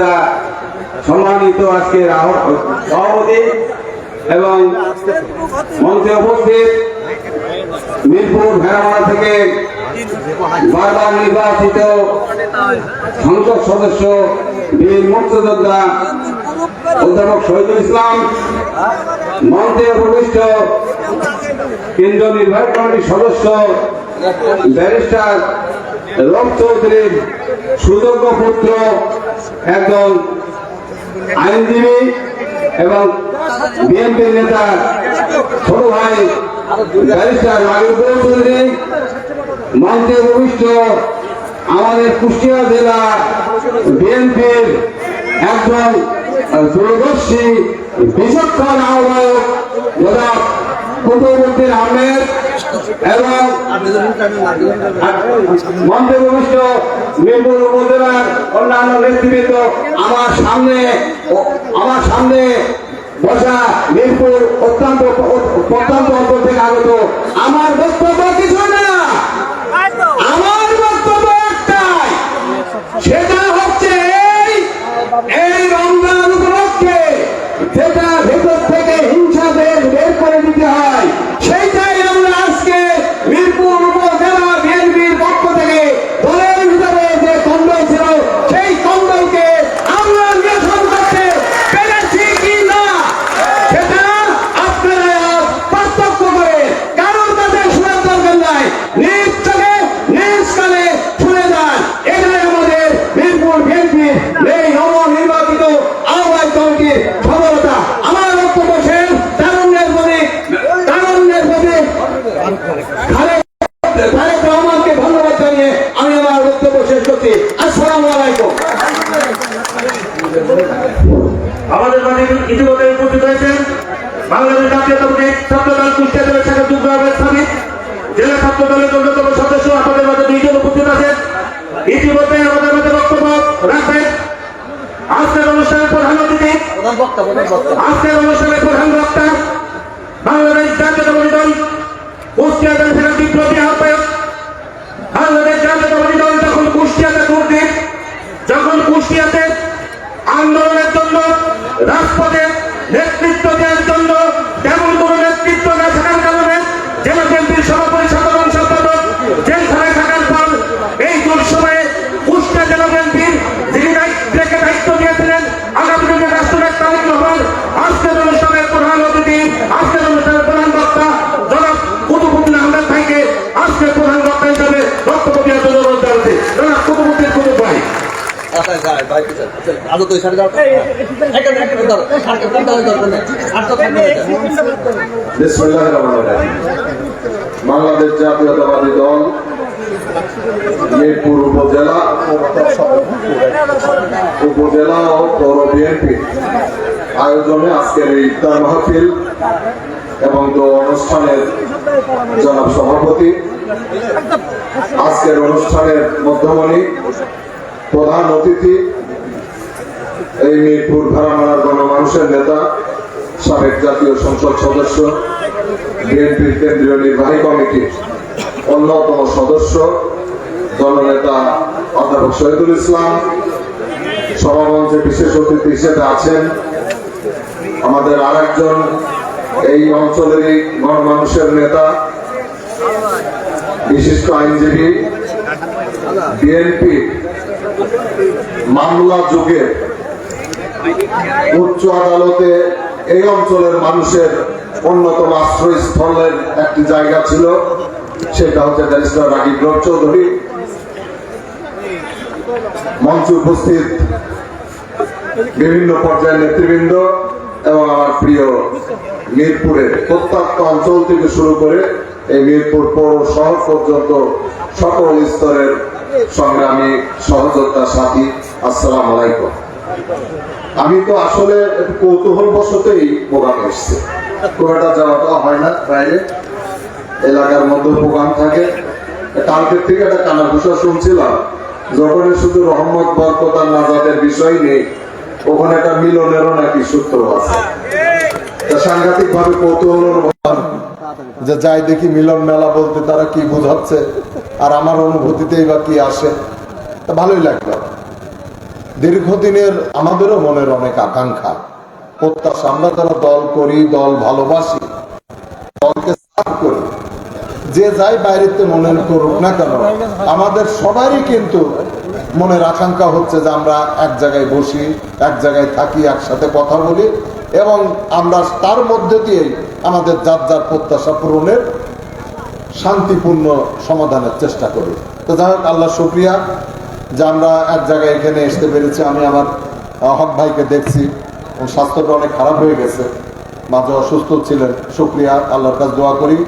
হামজা সম্মানিত আজকের আহ- সভাপতি এবং মঞ্চে উপস্থিত মিরপুর ভেড়ামারা থেকে বারবার নির্বাচিত সংসদ সদস্য বীর মুক্তিযোদ্ধা অধ্যাপক শহীদুল ইসলাম, মঞ্চে উপবিষ্ট কেন্দ্রীয় নির্বাহী কমিটির সদস্য ব্যারিস্টার রব চৌধুরীর সুযোগ্য পুত্র একজন আইনজীবী এবং বিএনপির নেতা ছোট ভাই ব্যারিস্টার নাগরিক চৌধুরী মঞ্চে উপবিষ্ট আমাদের কুষ্টিয়া জেলা বিএনপির একজন দূরদর্শী, বিচক্ষণ আহ্বায়ক জনাব কুতুবুদ্দিন আহমেদ এবং মঞ্চে উপবিষ্ট মিরপুর উপজেলার অন্যান্য নেতৃবৃন্দ, আমার সামনে আমার সামনে বসা মিরপুর অত্যন্ত অত্যন্ত অন্তর থেকে আগত আমার বক্তব্য কিছু না আমার বক্তব্য একটাই সেটা হচ্ছে এই এই রমজান উপলক্ষে যেটা ভেতর থেকে হিংসাদের বের করে দিতে হয় সেইটাই আমরা আজকে মিরপুর উপজেলা বিএনপির পক্ষ থেকে দলের ভিতরে যে কন্দল ছিল সেই কন্দলকে আমরা নিরসন করতে পেরেছি কি না সেটা আপনারা পার্থক্য করে কারোর কাছে শোনার দরকার নাই নিজ চোখে নিজ কানে শুনে যান এটাই আমাদের মিরপুর বিএনপির এই নবনির্বাচিত আহ্বায়ক কমিটির সফলতা আমার বক্তব্য শেষ তারুণ্যের প্রতি তারুণ্যের প্রতি খালেদ তারেক রহমানকে ধন্যবাদ জানিয়ে আমি আমার বক্তব্য শেষ করছি আসসালামু আলাইকুম আমাদের মাঝে ইতিমধ্যে উপস্থিত হয়েছেন বাংলাদেশ জাতীয়তাবাদী ছাত্র দল কুষ্টিয়া জেলা শাখা যুগ্ম আহ্বায়ক সামিত জেলা ছাত্র দলের অন্যতম সদস্য আপনাদের মাঝে দুইজন উপস্থিত আছেন ইতিমধ্যে আমাদের মাঝে বক্তব্য রাখবেন আজকের অনুষ্ঠানের প্রধান অতিথি আজকের অনুষ্ঠানের প্রধান বক্তা বাংলাদেশ জাতীয়তাবাদী দল কুষ্টিয়া জেলা বিপ্লবী আহ্বায়ক। বাংলাদেশ জাতীয়তাবাদী দল যখন কুষ্টিয়াতে দুর্নীতি যখন কুষ্টিয়াতে আন্দোলনের জন্য রাজপথে তো এখানে দরকার এখানে এখানে ধরো আর তো দরকার নেই আর তো থাকবে না। বিসমিল্লাহির রহমানির রহিম। বাংলাদেশ জাতীয়তাবাদী দল মিরপুর উপজেলা উপজেলা ও পৌর বিএনপি আয়োজনে আজকের এই ইফতার মাহফিল এবং তো অনুষ্ঠানের জনাব সভাপতি আজকের অনুষ্ঠানের মধ্যমণি প্রধান অতিথি এই মিরপুর ভাড়ামারার গণমানুষের নেতা, সাবেক জাতীয় সংসদ সদস্য, বিএনপির কেন্দ্রীয় নির্বাহী কমিটির অন্যতম সদস্য, দলনেতা অধ্যাপক শহীদুল ইসলাম, সভামঞ্চে বিশেষ অতিথি হিসেবে আছেন আমাদের আরেকজন এই অঞ্চলেরই গণমানুষের নেতা, বিশিষ্ট আইনজীবী, বিএনপি মামলা যুগে উচ্চ আদালতে এই অঞ্চলের মানুষের অন্যতম আশ্রয়স্থলের একটি জায়গা ছিল, সেটা হচ্ছে ব্যারিস্টার রাগিব চৌধুরী। মঞ্চে উপস্থিত বিভিন্ন পর্যায়ের নেতৃবৃন্দ এবং আমার প্রিয় মিরপুরের প্রত্যন্ত অঞ্চল থেকে শুরু করে এই মিরপুর পৌর শহর পর্যন্ত সকল স্তরের সংগ্রামী সহযোদ্ধা সাথী, আসসালাম আলাইকুম। আমি তো আসলে একটু কৌতূহল বশতেই প্রোগ্রাম এসছে। একটা যাওয়াটা হয় না বাইরে এলাকার মধ্যে প্রোগ্রাম থাকে। কালকের থেকে একটা কানা ঘুষা শুনছিলাম যখন শুধু রহমত, বরকত আর নাজাদের বিষয় নেই, ওখানে একটা মিলনেরও নাকি সূত্র আছে। সাংঘাতিক ভাবে কৌতূহল যে যাই দেখি মিলন মেলা বলতে তারা কি বোঝাচ্ছে, আর আমার অনুভূতিতেই বা কি আসে ভালোই লাগল। দীর্ঘদিনের আমাদেরও মনের অনেক আকাঙ্ক্ষা। প্রত্যাশা, আমরা যারা দল করি, দল ভালোবাসি, দলকে সাফ করি, যে যাই বাইরেতে মনে করুক না কেন, আমাদের সবারই কিন্তু মনের আকাঙ্ক্ষা হচ্ছে যে আমরা এক জায়গায় বসি, এক জায়গায় থাকি, একসাথে কথা বলি এবং আমরা তার মধ্যে দিয়েই আমাদের যার যার প্রত্যাশা পূরণের শান্তিপূর্ণ সমাধানের চেষ্টা করি। তো যাই হোক, আল্লাহ শুক্রিয়া। যে আমরা এক জায়গায় এখানে আসতে পেরেছি, আমি আমার হক ভাইকে দেখছি। ওর স্বাস্থ্যটা অনেক খারাপ হয়ে গেছে। মাঝে অসুস্থ ছিলেন। শুক্রিয়া, আল্লাহর কাছে দোয়া করি।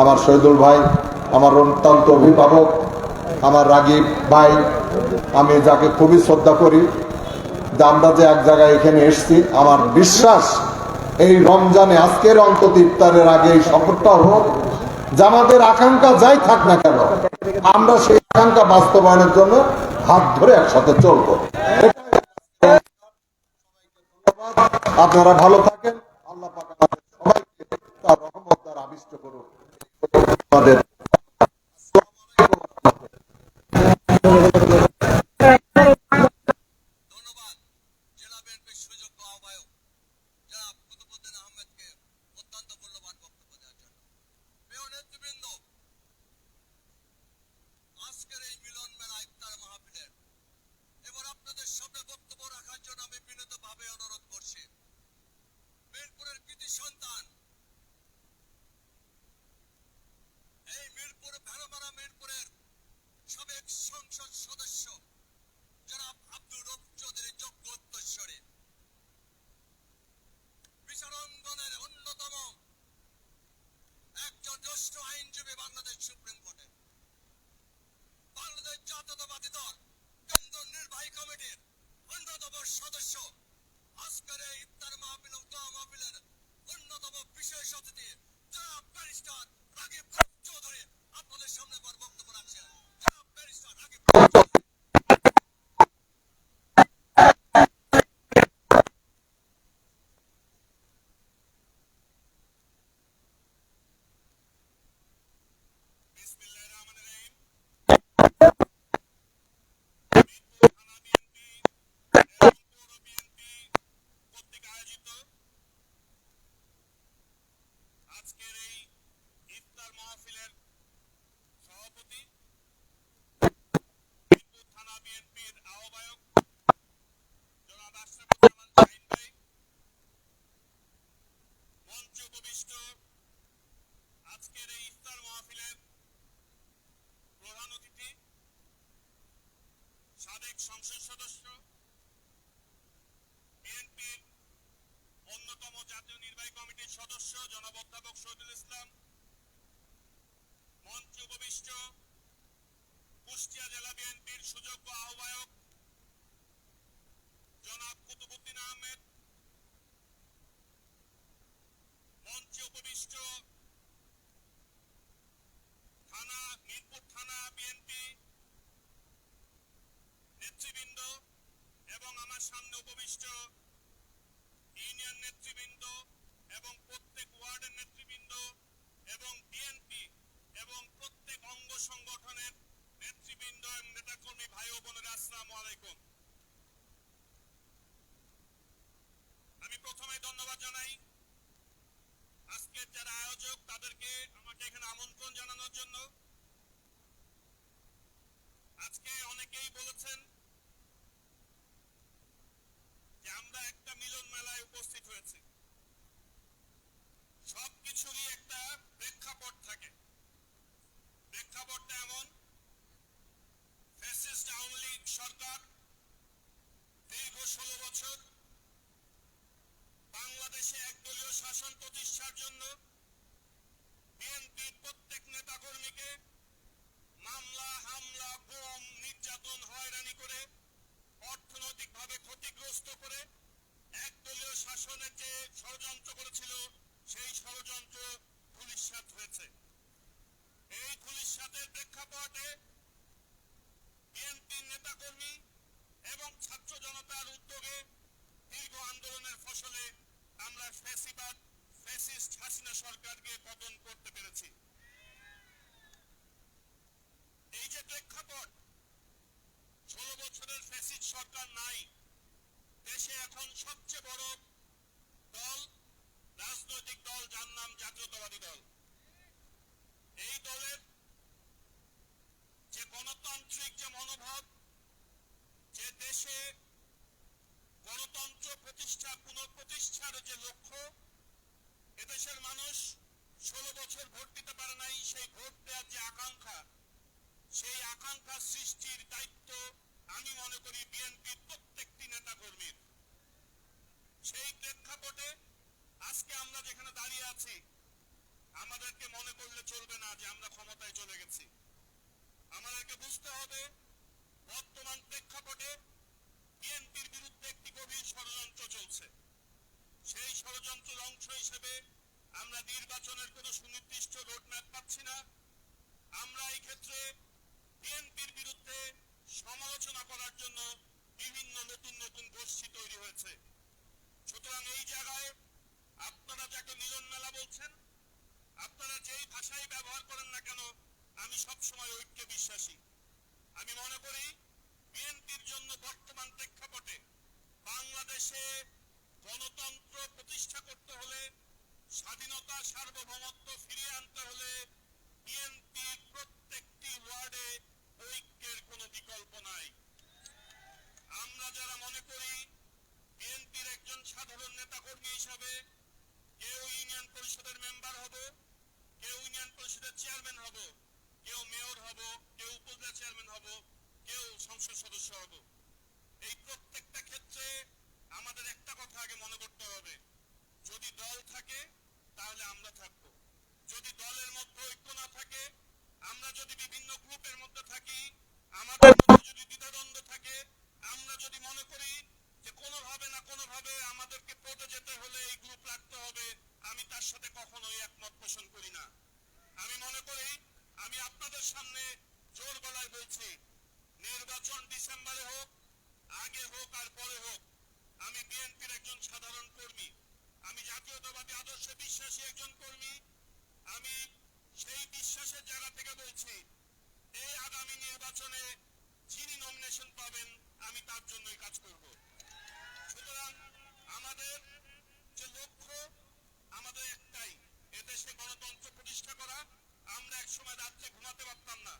আমার শহীদুল ভাই, আমার অত্যন্ত অভিভাবক, আমার রাগিব ভাই, আমি যাকে খুবই শ্রদ্ধা করি, যে আমরা যে এক জায়গায় এখানে এসেছি, আমার বিশ্বাস এই রমজানে আজকের অন্তত ইফতারের আগে এই সফরটা হোক, যে আমাদের আকাঙ্ক্ষা যাই থাক না কেন, আমরা সেই আকাঙ্ক্ষা বাস্তবায়নের জন্য হাত ধরে একসাথে চলবো। আপনারা ভালো থাকেন। আল্লাহ সবাইকে তার রহমত দ্বারা আবিষ্ট করুন। give God. সদস্য বিএনপির অন্যতম জাতীয় নির্বাহী কমিটির সদস্য জনাব অধ্যাপক শহীদুল ইসলাম মঞ্চে উপবিষ্ট কুষ্টিয়া জেলা বিএনপির সুযোগ্য আহ্বায়ক জনাব কুতুবুদ্দিন আহমেদ মঞ্চে উপবিষ্ট থানা মিরপুর থানা বিএনপি নেতৃবৃন্দ এবং আমার সামনে উপবিষ্ট ইউনিয়ন নেতৃবৃন্দ এবং প্রত্যেক ওয়ার্ডের নেতৃবৃন্দ এবং বিএনপি এবং প্রত্যেক অঙ্গ সংগঠনের নেতৃবৃন্দ এবং নেতাকর্মী ভাই ও বোনেরা, আসসালামু আলাইকুম। আমি প্রথমে ধন্যবাদ জানাই। আজকের যারা আয়োজক, তাদেরকে আমাকে এখানে আমন্ত্রণ জানানোর জন্য আজকে অনেকেই বলেছেন যে আমরা একটা মিলন মেলায় উপস্থিত হয়েছি সবকিছুরই একটা প্রেক্ষাপট থাকে প্রেক্ষাপটটা এমন ফ্যাসিস্ট আওয়ামী লীগ সরকার দীর্ঘ ষোলো বছর বাংলাদেশে একদলীয় শাসন প্রতিষ্ঠার জন্য বিএনপির প্রত্যেক নেতাকর্মীকে মামলা, হামলা, বোম, নির্যাতন, হয়রানি করে অর্থনৈতিকভাবে ক্ষতিগ্রস্ত করে একদলীয় শাসনের যে ষড়যন্ত্র করেছিল, সেই ষড়যন্ত্র ধূলিসাৎ হয়েছে। এই ধূলিসাতের প্রেক্ষাপটে বিএনপির নেতাকর্মী এবং ছাত্র জনতার উদ্যোগে দীর্ঘ আন্দোলনের ফসলে আমরা ফ্যাসিবাদ ফ্যাসিস্ট হাসিনা সরকার সবচেয়ে বড় দল রাজনৈতিক দল যার নাম জাতীয়তাবাদী দল এই দলের যে গণতান্ত্রিক যে মনোভাব যে দেশে গণতন্ত্র প্রতিষ্ঠা, পুনঃপ্রতিষ্ঠার যে লক্ষ্য, এদেশের মানুষ ষোলো বছর ভোট দিতে পারে নাই, সেই ভোট দেওয়ার যে আকাঙ্ক্ষা, সেই আকাঙ্ক্ষা সৃষ্টির দায়িত্ব আমি মনে করি বিএনপির প্রত্যেকটি নেতা কর্মীর সেই প্রেক্ষাপটে আজকে আমরা যেখানে দাঁড়িয়ে আছি, আমাদেরকে মনে করলে চলবে না যে আমরা ক্ষমতায় চলে গেছি আমাদেরকে বুঝতে হবে বর্তমান প্রেক্ষাপটে বিএনপির বিরুদ্ধে একটি গভীর ষড়যন্ত্র চলছে সেই ষড়যন্ত্রের অংশ হিসেবে আমরা নির্বাচনের কোনো সুনির্দিষ্ট রোডম্যাপ পাচ্ছি না আমরা এই ক্ষেত্রে বিএনপির বিরুদ্ধে সমালোচনা করার জন্য বিভিন্ন নতুন নতুন গোষ্ঠী তৈরি হয়েছে সুতরাং এই জায়গায় আপনারা যাকে মিলন বলছেন, আপনারা যেই ভাষাই ব্যবহার করেন না কেন, আমি সবসময় ঐক্যে বিশ্বাসী। আমি মনে করি, বিএনপির জন্য বর্তমান প্রেক্ষাপটে বাংলাদেশে গণতন্ত্র প্রতিষ্ঠা করতে হলে, স্বাধীনতা, সার্বভৌমত্ব ফিরিয়ে আনতে হলে বিএনপির প্রত্যেকটি ওয়ার্ডে ঐক্যের কোনো বিকল্প নাই। আমরা যারা মনে করি, বিএনপির একজন সাধারণ নেতা কর্মী হিসাবে কেউ ইউনিয়ন পরিষদের মেম্বার হব কেউ ইউনিয়ন পরিষদের চেয়ারম্যান হব, কেউ মেয়র হব, কেউ উপজেলা চেয়ারম্যান হব, কেউ সংসদ সদস্য হব। এই প্রত্যেকটা ক্ষেত্রে আমাদের একটা কথা আগে মনে করতে হবে, যদি দল থাকে তাহলে আমরা থাকব। যদি দলের মধ্যে ঐক্য না থাকে, আমরা যদি বিভিন্ন গ্রুপের মধ্যে থাকি, আমাদের মধ্যে যদি দ্বিধাদ্বন্দ্ব থাকে, আমরা যদি মনে করি যে কোনোভাবে না কোনোভাবে আমাদেরকে পদে যেতে হলে এই গ্রুপ রাখতে হবে, আমি তার সাথে কখনোই একমত পোষণ করি না। আমি মনে করি, আমি আপনাদের সামনে জোর গলায় বলছি, নির্বাচন ডিসেম্বরে হোক, আগে হোক আর পরে হোক, আমি বিএনপির একজন সাধারণ কর্মী, আমি জাতীয়তাবাদী আদর্শে বিশ্বাসী একজন কর্মী, আমি সেই বিশ্বাসের জায়গা থেকে বলছি এই আগামী নির্বাচনে যিনি নমিনেশন পাবেন আমি তার জন্যই কাজ করব সুতরাং আমাদের যে লক্ষ্য আমাদের একটাই এদেশে গণতন্ত্র প্রতিষ্ঠা করা আমরা এক সময় রাত্রে ঘুমাতে পারতাম না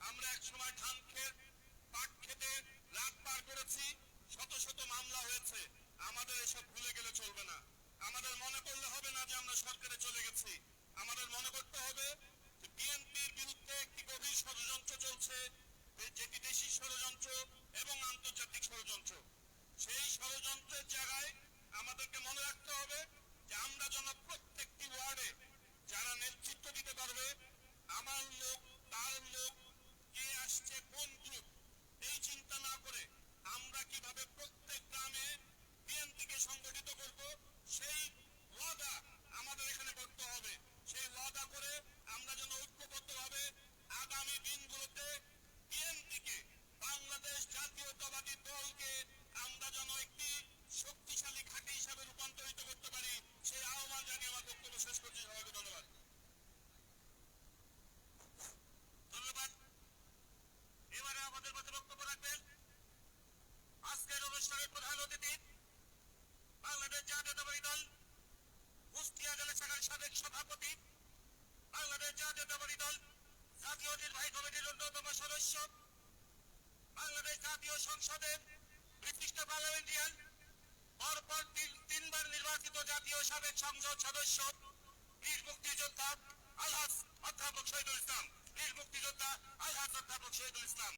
আমরা এক সময় ধান খেত পাট খেতে রাত পার করেছি শত শত মামলা হয়েছে আমাদের এসব ভুলে গেলে চলবে না আমাদের মনে করলে হবে না যে আমরা সরকারে চলে গেছি আমাদের মনে করতে হবে যে বিএনপির বিরুদ্ধে একটি গভীর ষড়যন্ত্র চলছে যেটি দেশি ষড়যন্ত্র এবং আন্তর্জাতিক ষড়যন্ত্র সেই ষড়যন্ত্রের জায়গায় আমাদেরকে মনে রাখতে হবে যে আমরা যেন প্রত্যেকটি ওয়ার্ডে যারা নেতৃত্ব দিতে পারবে আমার লোক তার লোক কে আসছে কোন গ্রুপ এই চিন্তা না করে আমরা কীভাবে প্রত্যেক গ্রামে বিএনপিকে সংগঠিত করব সেই ওয়াদা আমাদের এখানে করতে হবে সেই ওয়াদা করে আমরা যেন ঐক্যবদ্ধভাবে আগামী দিনগুলোতে বিএনপিকে বাংলাদেশ জাতীয়তাবাদী দলকে আমরা যেন একটি শক্তিশালী ঘাঁটি হিসাবে রূপান্তরিত করতে পারি সেই আহ্বান জানিয়ে আমার বক্তব্য শেষ করছি সবাইকে ধন্যবাদ ধন্যবাদ এবারে আমাদের মধ্যে বক্তব্য রাখবেন আজকের অনুষ্ঠানের প্রধান অতিথি বাংলাদেশ জাতীয়তাবাদী দল কুষ্টিয়া জেলা শাখার সাবেক সভাপতি বাংলাদেশ জাতীয়তাবাদী দল জাতীয় নির্বাহী কমিটির অন্যতম সদস্য বাংলাদেশ জাতীয় সংসদের বিশিষ্ট পার্লামেন্টিয়ান পরপর তিন, তিনবার নির্বাচিত জাতীয় সাবেক সংসদ সদস্য, বীর মুক্তিযোদ্ধা আলহাজ অধ্যাপক শহীদুল ইসলাম। বীর মুক্তিযোদ্ধা আলহাজ অধ্যাপক শহীদুল ইসলাম।